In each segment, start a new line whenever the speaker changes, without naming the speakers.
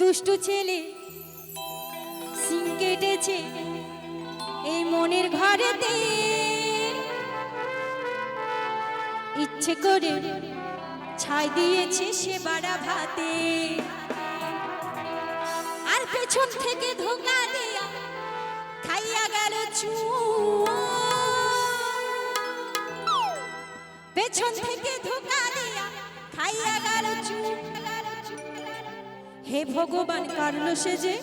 দুষ্টু ছেলে, সিং কেটেছে এই মনের ঘরেতে। ইচ্ছে করে ছাই দিয়েছে সে বাড়া ভাতে। আর পেছন থেকে ধোকা দিয়া খাইয়া গেল চু পেছন থেকে ধোকা দিয়া খাইয়া গেল চুল হে ভগবান কারণ সে যে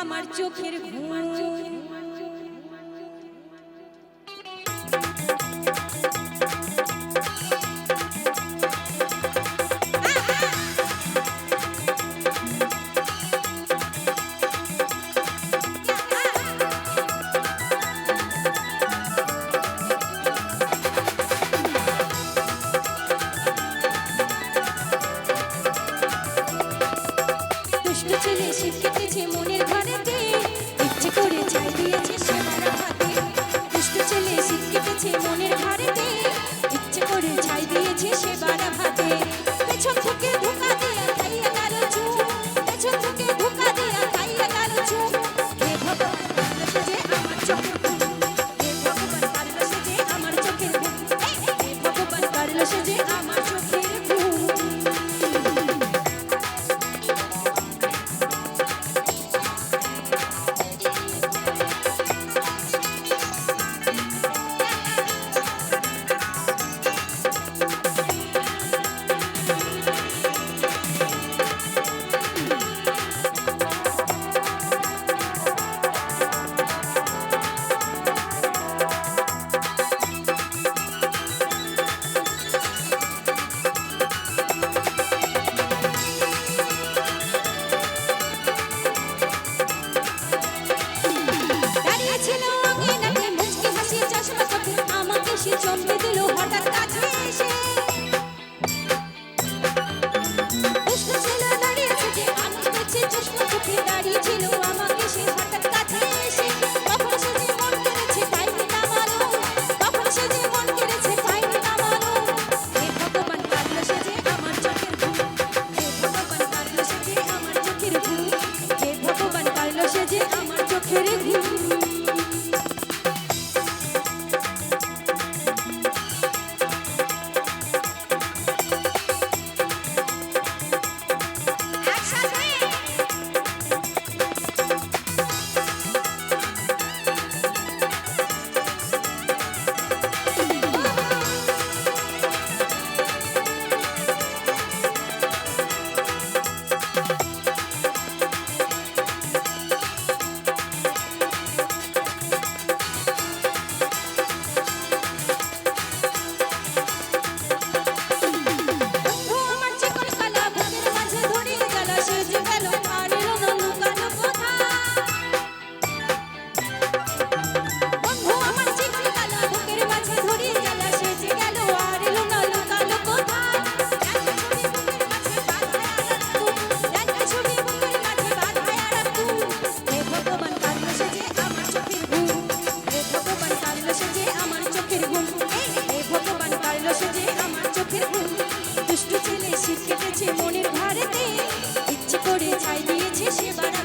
আমার চোখের ঘুম? Chica. চোখের ভুল দুষ্ট ছেলে সে কেটেছে মনের ভারেতে ইচ্ছে করে ছাই দিয়েছে সে বারা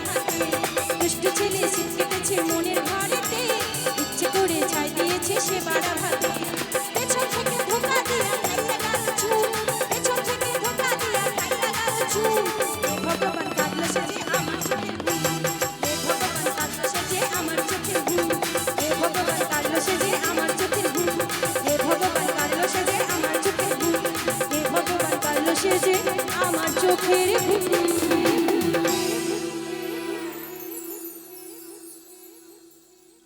দুষ্ট ছেলে সে কেটেছে মনের আমার চোখের ভিড়